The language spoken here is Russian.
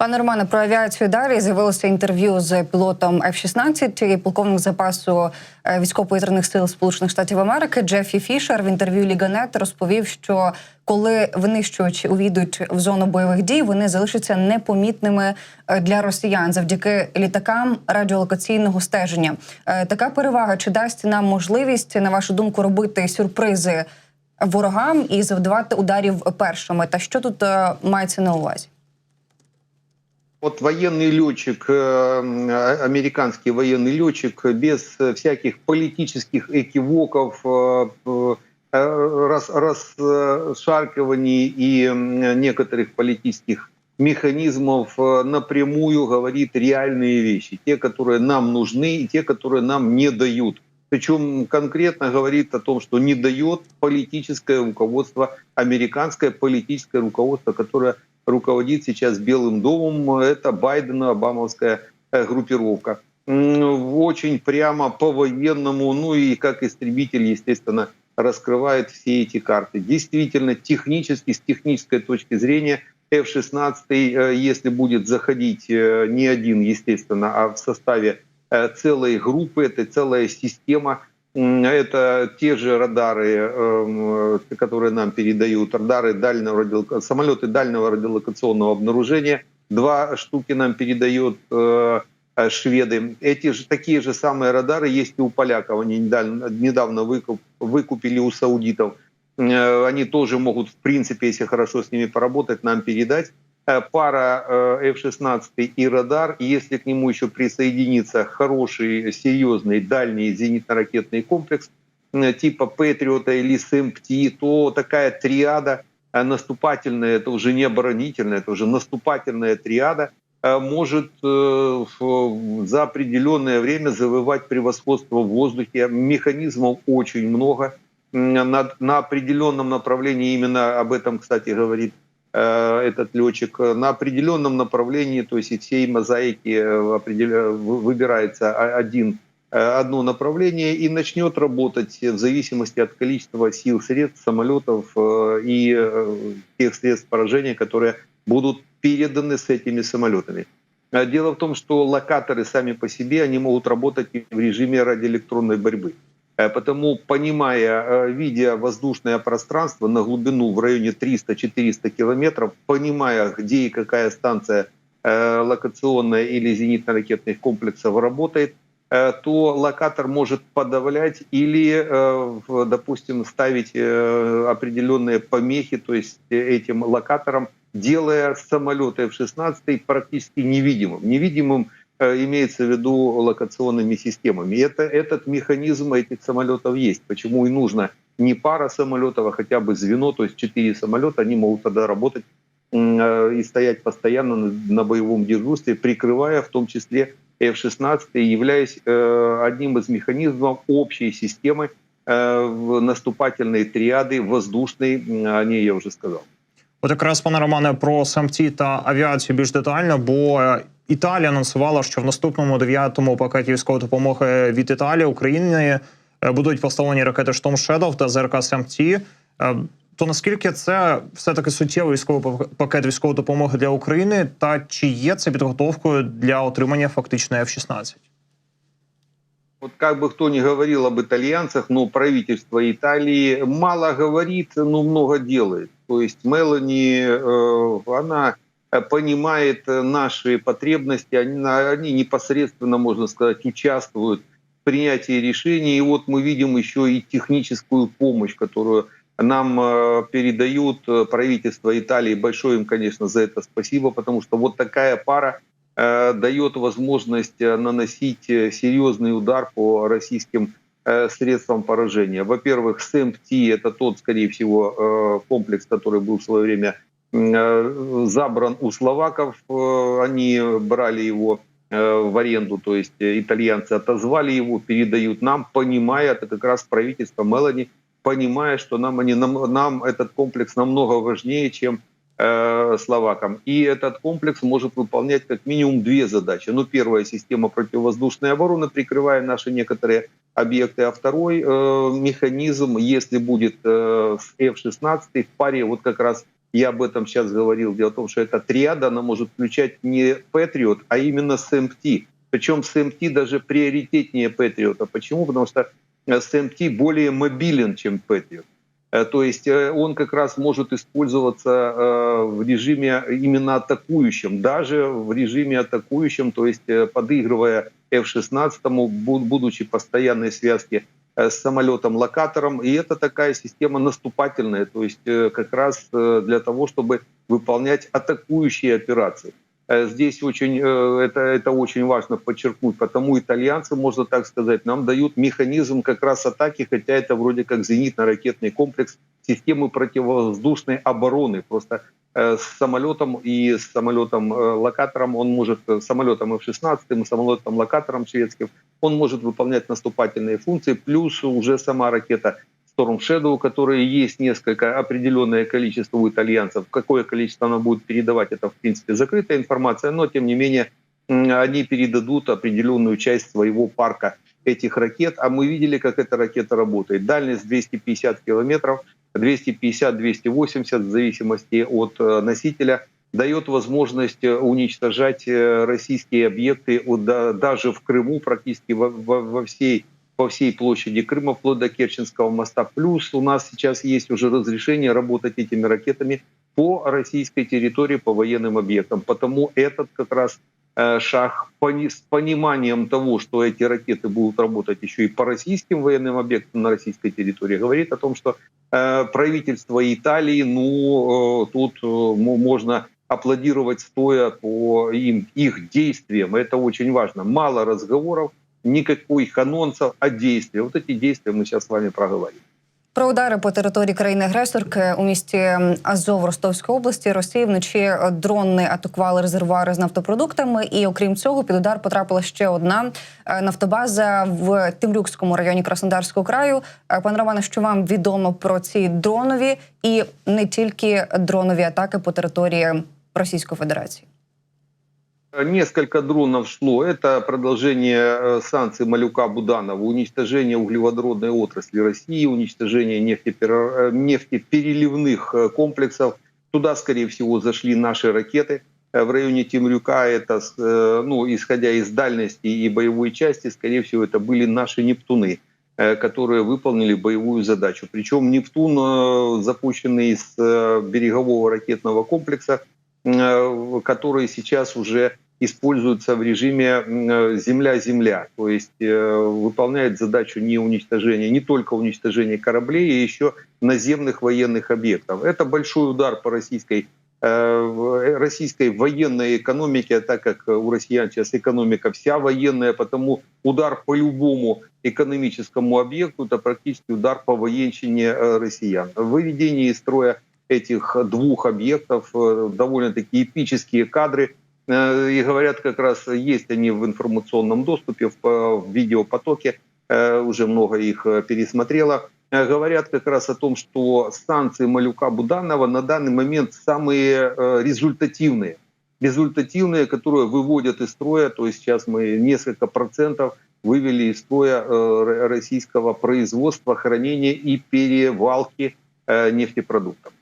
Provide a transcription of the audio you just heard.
Пане Романе, про авіацію далі з'явилося інтерв'ю з пілотом F-16 і полковник запасу е, військово-повітряних сил Сполучених Штатів Америки Джеффі Фішер в інтерв'ю Ліганет розповів, що коли винищувачі увійдуть в зону бойових дій, вони залишаться непомітними е, для росіян завдяки літакам радіолокаційного стеження. Е, Така перевага чи дасть нам можливість, на вашу думку, робити сюрпризи ворогам і завдавати ударів першими? Та що тут мається на увазі? Вот военный летчик, э, американский военный летчик, без э, всяких политических экивоков, э, э, рас, расшаркиваний и некоторых политических механизмов э, напрямую говорит реальные вещи, те, которые нам нужны и те, которые нам не дают. Причем конкретно говорит о том, что не дает политическое руководство, американское политическое руководство, которое руководит сейчас Белым домом, это Байдена-Обамовская э, группировка. Очень прямо по-военному, ну и как истребитель, естественно, раскрывает все эти карты. Действительно, технически, с технической точки зрения, F-16, э, если будет заходить э, не один, естественно, а в составе целой группы, это целая система, это те же радары, эм, э, которые нам передают, радары дальнего самолеты дальнего радиолокационного обнаружения. Два штуки нам передает э, шведы. Эти же такие же самые радары есть и у поляков. Они недавно выкуп- выкупили у саудитов. Э, Они тоже могут, в принципе, если хорошо с ними поработать, нам передать. Э, Пара э, F-16 и радар, если к нему еще присоединится хороший, серьезный дальний зенитно-ракетный комплекс э, типа Патриота или СМПТ, то такая триада э, наступательная, это уже не оборонительная, это уже наступательная триада, э, может э, за определенное время завоевать превосходство в воздухе. Механизмов очень много. На, на определенном направлении, именно об этом, кстати, говорит э, этот летчик, э, на определенном направлении, то есть из всей мозаики э, выбирается один, э, одно направление и начнет работать в зависимости от количества сил, средств, самолетов э, и э, тех средств поражения, которые будут переданы с этими самолетами. А Дело в том, что локаторы сами по себе, они могут работать в режиме радиоэлектронной борьбы. Э, Потому, понимая, э, видя воздушное пространство на глубину в районе 300-400 километров, понимая, где и какая станция э, локационная или зенитно-ракетных комплексов работает, то локатор может подавлять или, допустим, ставить определенные помехи, то есть этим локатором, делая самолеты F-16 практически невидимым. Невидимым имеется в виду локационными системами. Это, этот механизм этих самолетов есть. Почему и нужно не пара самолетов, а хотя бы звено, то есть четыре самолета, они могут тогда работать э, и стоять постоянно на, боевом дежурстве, прикрывая в том числе F-16, и являясь э, одним из механизмов общей системы э, наступательной триады воздушной, о ней я уже сказал. От якраз пане Романе про самці та авіацію більш детально, бо е, Італія анонсувала, що в наступному дев'ятому пакеті військової допомоги від Італії України е, будуть поставлені ракети Штом Шедов та ЗРК «Самці». Е, То наскільки це все таки суттєвий військовий пакет військової допомоги для України, та чи є це підготовкою для отримання фактичної F-16? Вот как бы кто ни говорил об итальянцах, но правительство Италии мало говорит, но много делает. То есть Мелани, э, она э, понимает наши потребности, они, непосредственно, можно сказать, участвуют в принятии решений. И вот мы видим еще и техническую помощь, которую нам э, передают правительство Италии. Большое им, конечно, за это спасибо, потому что вот такая пара дает возможность э, наносить э, серьезный удар по российским э, средствам поражения. Во-первых, СМТ – это тот, скорее всего, э, комплекс, который был в свое время э, забран у словаков. Э, Они брали его э, в аренду, то есть э, итальянцы отозвали его, передают нам, понимая, это как раз правительство Мелани, понимая, что нам, они, нам, нам этот комплекс намного важнее, чем э, словакам. И этот комплекс может выполнять как минимум две задачи. Ну, первая система противовоздушной обороны, прикрывая наши некоторые объекты, а второй э, механизм, если будет э, с F-16 в паре вот как раз Я об этом сейчас говорил. Дело в том, что эта триада, она может включать не Patriot, а именно SMT. Причем SMT даже приоритетнее Patriot. Почему? Потому что SMT более мобилен, чем Patriot. Э, То есть э, он как раз может использоваться э, в режиме именно атакующем, даже в режиме атакующем, то есть подыгрывая F-16, бу- будучи постоянной связке с самолетом-локатором. И это такая система наступательная, то есть как раз для того, чтобы выполнять атакующие операции. Э, Здесь очень, э, это, это очень важно подчеркнуть, потому итальянцы, можно так сказать, нам дают механизм как раз атаки, хотя это вроде как зенитно-ракетный комплекс системы противовоздушной обороны. Просто э, с самолетом и с самолетом-локатором он может, самолетом F-16 и самолетом-локатором шведским, он может выполнять наступательные функции, плюс уже сама ракета Storm Shadow, у которой есть несколько определенное количество у итальянцев. Какое количество она будет передавать, это в принципе закрытая информация, но тем не менее они передадут определенную часть своего парка этих ракет, а мы видели, как эта ракета работает. Дальность 250 километров, 250-280 в зависимости от э, носителя, дает возможность э, уничтожать э, российские объекты даже в Крыму, практически во, во- во всей по всей площади Крыма, вплоть до Керченского моста. Плюс у нас сейчас есть уже разрешение работать этими ракетами по российской территории, по военным объектам. Потому этот как раз э, шаг с пониманием того, что эти ракеты будут работать еще и по российским военным объектам на российской территории, говорит о том, что э, правительство Италии, ну, э, тут мо- можно аплодировать стоя по им, их действиям. Это очень важно. Мало разговоров, никаких анонсов, а действия. Вот эти действия мы сейчас с вами проговорим. Про удари по території країни-агресорки у місті Азов Ростовської області Росії вночі дрони атакували резервуари з нафтопродуктами. І окрім цього, під удар потрапила ще одна е, нафтобаза в Темрюкському районі Краснодарського краю. Е, Пане Романе, що вам відомо про ці дронові і не тільки дронові атаки по території Російської Федерації? Несколько дронов шло. Это продолжение э, санкций Малюка Буданова, уничтожение углеводородной отрасли России, уничтожение э, нефтепереливных э, комплексов. Туда, скорее всего, зашли наши ракеты. В районе Темрюка это, ну, исходя из дальности и боевой части, скорее всего, это были наши «Нептуны», которые выполнили боевую задачу. Причем «Нептун», запущенный э, берегового ракетного комплекса, э, который сейчас уже используется в режиме э, земля-земля, то есть э, выполняет задачу не уничтожения, не только уничтожения кораблей, а еще наземных военных объектов. Это большой удар по российской российской военной экономике, так как у россиян сейчас экономика вся военная, потому удар по любому экономическому объекту это практически удар по военщине россиян. Выведение из строя этих двух объектов э, довольно-таки эпические кадры. Э, И говорят, как раз есть они в информационном доступе, в, в видеопотоке, Э, уже много их э, пересмотрело. Э, Говорят как раз о том, что санкции Малюка Буданова на данный момент самые э, результативные. Результативные, которые выводят из строя, то есть сейчас мы несколько процентов вывели из строя э, российского производства, хранения и перевалки э, нефтепродуктов.